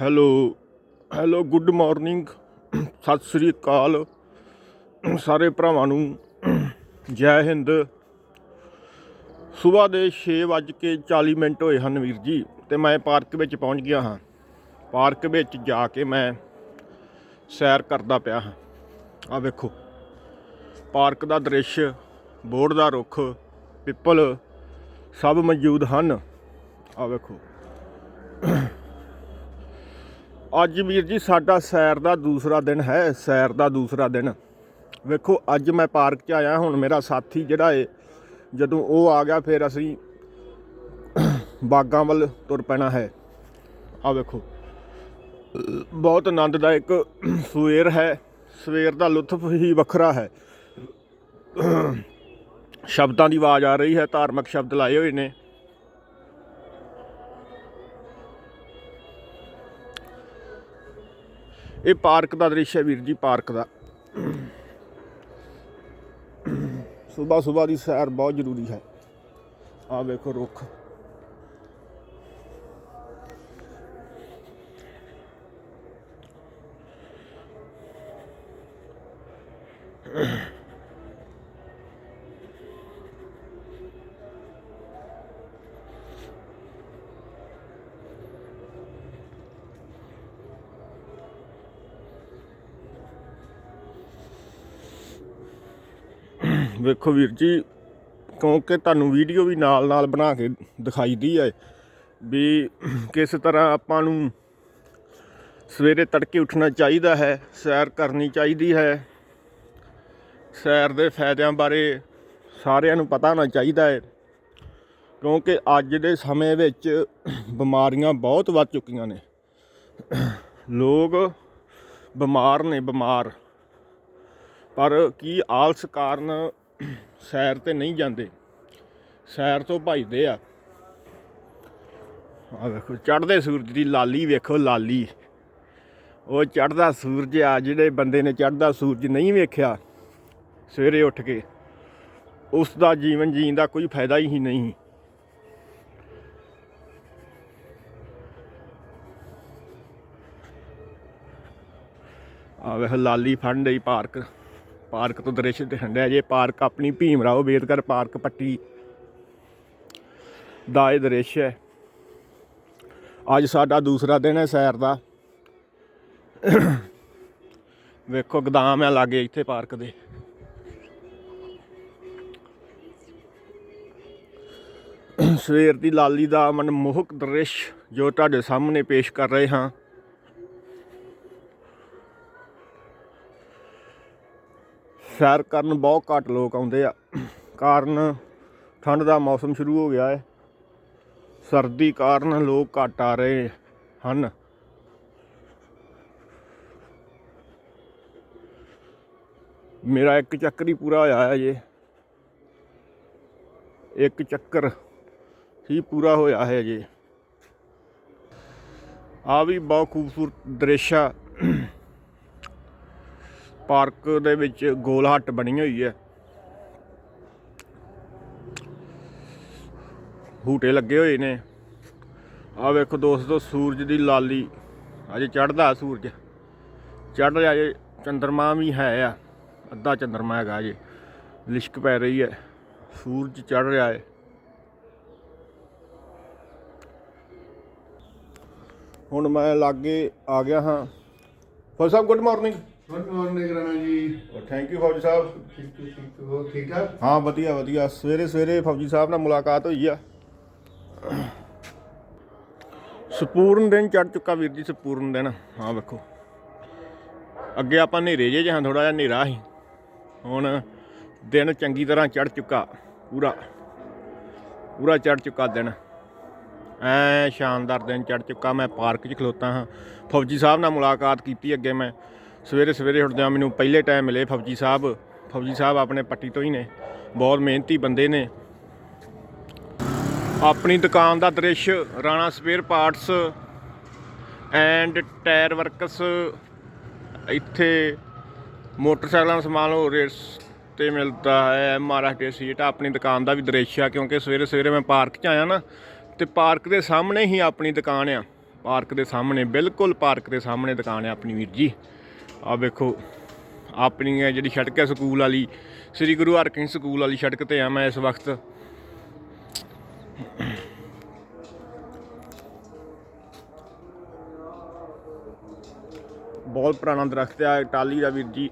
Hello hello, good morning, Sat Sri ਅਕਾਲ। ਸਾਰੇ ਭਰਾਵਾਂ ਨੂੰ ਜੈ ਹਿੰਦ। ਸਵੇਰ ਦੇ 6:40 ਮਿੰਟ ਹੋਏ ਹਨ ਵੀਰ ਜੀ, ਤੇ ਮੈਂ ਪਾਰਕ ਵਿੱਚ ਪਹੁੰਚ ਗਿਆ ਹਾਂ। ਪਾਰਕ ਵਿੱਚ ਜਾ ਕੇ ਮੈਂ ਸੈਰ ਕਰਦਾ ਪਿਆ ਹਾਂ। ਆ ਵੇਖੋ, ਪਾਰਕ ਦਾ ਦ੍ਰਿਸ਼, ਬੋਰਡ ਦਾ ਰੁੱਖ, ਪਿੱਪਲ ਸਭ ਮੌਜੂਦ ਹਨ। ਆ ਵੇਖੋ। ਅੱਜ ਵੀਰ ਜੀ ਸਾਡਾ ਸੈਰ ਦਾ ਦੂਸਰਾ ਦਿਨ ਹੈ, ਸੈਰ ਦਾ ਦੂਸਰਾ ਦਿਨ। ਵੇਖੋ, ਅੱਜ ਮੈਂ ਪਾਰਕ 'ਚ ਆਇਆ, ਹੁਣ ਮੇਰਾ ਸਾਥੀ ਜਿਹੜਾ ਏ, ਜਦੋਂ ਉਹ ਆ ਗਿਆ, ਫਿਰ ਅਸੀਂ ਬਾਗਾਂ ਵੱਲ ਤੁਰ ਪੈਣਾ ਹੈ। ਆ ਵੇਖੋ, ਬਹੁਤ ਆਨੰਦਦਾਇਕ ਸਵੇਰ ਹੈ। ਸਵੇਰ ਦਾ ਲੁਤਫ ਹੀ ਵੱਖਰਾ ਹੈ। ਸ਼ਬਦਾਂ ਦੀ ਆਵਾਜ਼ ਆ ਰਹੀ ਹੈ, ਧਾਰਮਿਕ ਸ਼ਬਦ ਲਾਏ ਹੋਏ ਨੇ। ਇਹ ਪਾਰਕ ਦਾ ਦ੍ਰਿਸ਼ ਹੈ ਵੀਰ ਜੀ, ਪਾਰਕ ਦਾ। ਸਵੇਰ ਸਵੇਰ ਦੀ ਸੈਰ ਬਹੁਤ ਜ਼ਰੂਰੀ ਹੈ। ਆ ਵੇਖੋ ਰੁੱਖ। ਵੇਖੋ ਵੀਰ ਜੀ, ਕਿਉਂਕਿ ਤੁਹਾਨੂੰ ਵੀਡੀਓ ਵੀ ਨਾਲ ਨਾਲ ਬਣਾ ਕੇ ਦਿਖਾਈਦੀ ਹੈ ਵੀ ਕਿਸ ਤਰ੍ਹਾਂ ਆਪਾਂ ਨੂੰ ਸਵੇਰੇ ਤੜਕੇ ਉੱਠਣਾ ਚਾਹੀਦਾ ਹੈ, ਸੈਰ ਕਰਨੀ ਚਾਹੀਦੀ ਹੈ। ਸੈਰ ਦੇ ਫਾਇਦਿਆਂ ਬਾਰੇ ਸਾਰਿਆਂ ਨੂੰ ਪਤਾ ਹੋਣਾ ਚਾਹੀਦਾ ਹੈ, ਕਿਉਂਕਿ ਅੱਜ ਦੇ ਸਮੇਂ ਵਿੱਚ ਬਿਮਾਰੀਆਂ ਬਹੁਤ ਵੱਧ ਚੁੱਕੀਆਂ ਨੇ। ਲੋਕ ਬਿਮਾਰ ਨੇ ਬਿਮਾਰ, ਪਰ ਕੀ ਆਲਸ ਕਾਰਨ ਸੈਰ ਤੇ ਨਹੀਂ ਜਾਂਦੇ। ਸੈਰ ਤੋਂ ਭੱਜਦੇ ਆ। ਆ ਵੇਖੋ, ਚੜ੍ਹਦੇ ਸੂਰਜ ਦੀ ਲਾਲੀ ਵੇਖੋ, ਲਾਲੀ। ਉਹ ਚੜ੍ਹਦਾ ਸੂਰਜ ਆ, ਜਿਹੜੇ ਬੰਦੇ ਨੇ ਚੜ੍ਹਦਾ ਸੂਰਜ ਨਹੀਂ ਵੇਖਿਆ, ਸਵੇਰੇ ਉੱਠ ਕੇ। ਉਸ ਦਾ ਜੀਵਨ ਜੀਣ ਦਾ ਕੋਈ ਫਾਇਦਾ ਹੀ ਨਹੀਂ। ਆ ਵੇਖ, ਲਾਲੀ ਫੰਡ ਡਈ ਪਾਰਕ। ਪਾਰਕ ਤੋਂ ਦ੍ਰਿਸ਼ ਦਿਖੰਡਿਆ ਜੇ, ਪਾਰਕ ਆਪਣੀ ਭੀਮ ਰਾਓ ਅੰਬੇਦਕਰ ਪਾਰਕ ਪੱਟੀ ਦਾ ਇਹ ਦ੍ਰਿਸ਼ ਹੈ। ਅੱਜ ਸਾਡਾ ਦੂਸਰਾ ਦਿਨ ਹੈ ਸੈਰ ਦਾ। ਵੇਖੋ ਗਦਾਮ ਹੈ ਲਾਗੇ ਇੱਥੇ ਪਾਰਕ ਦੇ। ਸਵੇਰ ਦੀ ਲਾਲੀ ਦਾ ਮਨਮੋਹਕ ਦ੍ਰਿਸ਼ ਜੋ ਤੁਹਾਡੇ ਸਾਹਮਣੇ ਪੇਸ਼ ਕਰ ਰਹੇ ਹਾਂ। ਸੈਰ ਕਰਨ ਬਹੁਤ ਘੱਟ ਲੋਕ ਆਉਂਦੇ ਆ। ਕਾਰਨ ਠੰਡ ਦਾ ਮੌਸਮ ਸ਼ੁਰੂ ਹੋ ਗਿਆ ਹੈ ਸਰਦੀ ਕਾਰਨ ਲੋਕ ਘੱਟ ਆ ਰਹੇ ਹਨ। ਮੇਰਾ ਇੱਕ ਚੱਕਰ ਹੀ ਪੂਰਾ ਹੋਇਆ ਹੈ ਜੇ। ਇੱਕ ਚੱਕਰ ਹੀ ਪੂਰਾ ਹੋਇਆ ਹੈ ਜੇ। ਆ ਵੀ ਬਹੁਤ ਖੂਬਸੂਰਤ ਦ੍ਰਿਸ਼ ਆ। ਪਾਰਕ ਦੇ ਵਿੱਚ ਗੋਲ ਹੱਟ ਬਣੀ ਹੋਈ ਹੈ। ਹੂਟੇ ਲੱਗੇ ਹੋਏ ਨੇ। ਆ ਵੇਖੋ ਦੋਸਤੋ, ਸੂਰਜ ਦੀ ਲਾਲੀ। ਅਜੇ ਚੜਦਾ ਸੂਰਜ। ਚੜ ਰਿਹਾ ਜੇ ਚੰਦਰਮਾ ਵੀ ਹੈ ਆ। ਅੱਧਾ ਚੰਦਰਮਾ ਹੈਗਾ ਜੇ ਲਿਸ਼ਕ ਪੈ ਰਹੀ ਹੈ। ਸੂਰਜ ਚੜ ਰਿਹਾ ਹੈ। ਹੁਣ ਮੈਂ ਲਾਗੇ ਆ ਗਿਆ ਹਾਂ। ਫੌਜ ਸਾਹਿਬ good morning good morning Rana ji thank you ਫੌਜੀ ਸਾਹਿਬ ਠੀਕ ਠੀਕ ਹੋ ਠੀਕ ਠਾਕ ਹਾਂ ਵਧੀਆ ਵਧੀਆ ਸਵੇਰੇ ਸਵੇਰੇ ਫੌਜੀ ਸਾਹਿਬ ਨਾਲ ਮੁਲਾਕਾਤ ਹੋਈ ਆ ਸਪੂਰਨ ਦਿਨ ਚੜ ਚੁੱਕਾ ਵੀਰ ਜੀ ਸਪੂਰਨ ਦਿਨ ਹਾਂ ਵੇਖੋ। ਅੱਗੇ ਆਪਾਂ ਹਨੇਰੇ ਜੇ ਜਾਂ ਥੋੜਾ ਜਿਹਾ ਹਨੇਰਾ ਸੀ। ਹੁਣ ਦਿਨ ਚੰਗੀ ਤਰ੍ਹਾਂ ਚੜ ਚੁੱਕਾ ਪੂਰਾ। ਪੂਰਾ ਚੜ ਚੁੱਕਾ ਦਿਨ। ਐ ਸ਼ਾਨਦਾਰ ਦਿਨ ਚੜ ਚੁੱਕਾ। ਮੈਂ ਪਾਰਕ 'ਚ ਖਲੋਤਾ ਹਾਂ। ਫੌਜੀ ਸਾਹਿਬ ਨਾਲ ਮੁਲਾਕਾਤ ਕੀਤੀ ਅੱਗੇ ਮੈਂ। ਸਵੇਰੇ ਸਵੇਰੇ ਉੱਠਦਿਆਂ ਮੈਨੂੰ ਪਹਿਲੇ ਟਾਈਮ ਮਿਲੇ ਫੌਜੀ ਸਾਹਿਬ। ਫੌਜੀ ਸਾਹਿਬ ਆਪਣੇ ਪੱਟੀ ਤੋਂ ਹੀ ਨੇ। ਬਹੁਤ ਮਿਹਨਤੀ ਬੰਦੇ ਨੇ। ਆਪਣੀ ਦੁਕਾਨ ਦਾ ਦ੍ਰਿਸ਼, Rana spare parts and tyre works. ਇੱਥੇ ਮੋਟਰਸਾਈਕਲਾਂ ਦਾ ਸਮਾਨ ਹੋ ਰੇਸ ਤੇ ਮਿਲਦਾ ਹੈ ਐਮਆਰਐਫ ਸੀਟ ਆਪਣੀ ਦੁਕਾਨ ਦਾ ਵੀ ਦ੍ਰਿਸ਼ ਆ, ਕਿਉਂਕਿ ਸਵੇਰੇ ਸਵੇਰੇ ਮੈਂ ਪਾਰਕ 'ਚ ਆਇਆ ਨਾ, ਤੇ ਪਾਰਕ ਦੇ ਸਾਹਮਣੇ ਹੀ ਆਪਣੀ ਦੁਕਾਨ ਆ। ਪਾਰਕ ਦੇ ਸਾਹਮਣੇ, ਬਿਲਕੁਲ ਪਾਰਕ ਦੇ ਸਾਹਮਣੇ ਦੁਕਾਨ ਆ ਆਪਣੀ ਵੀਰ ਜੀ। ਆ ਵੇਖੋ ਆਪਣੀ ਹੈ ਜਿਹੜੀ ਸੜਕ ਹੈ ਸਕੂਲ ਵਾਲੀ, ਸ੍ਰੀ ਗੁਰੂ ਹਰਕ੍ਰਿਸ਼ਨ ਸਕੂਲ ਵਾਲੀ ਸੜਕ ਤੇ ਆ ਮੈਂ ਇਸ ਵਕਤ। ਬਹੁਤ ਪੁਰਾਣਾ ਦਰਖਤ ਆ ਟਾਲੀ ਦਾ ਵੀਰ ਜੀ।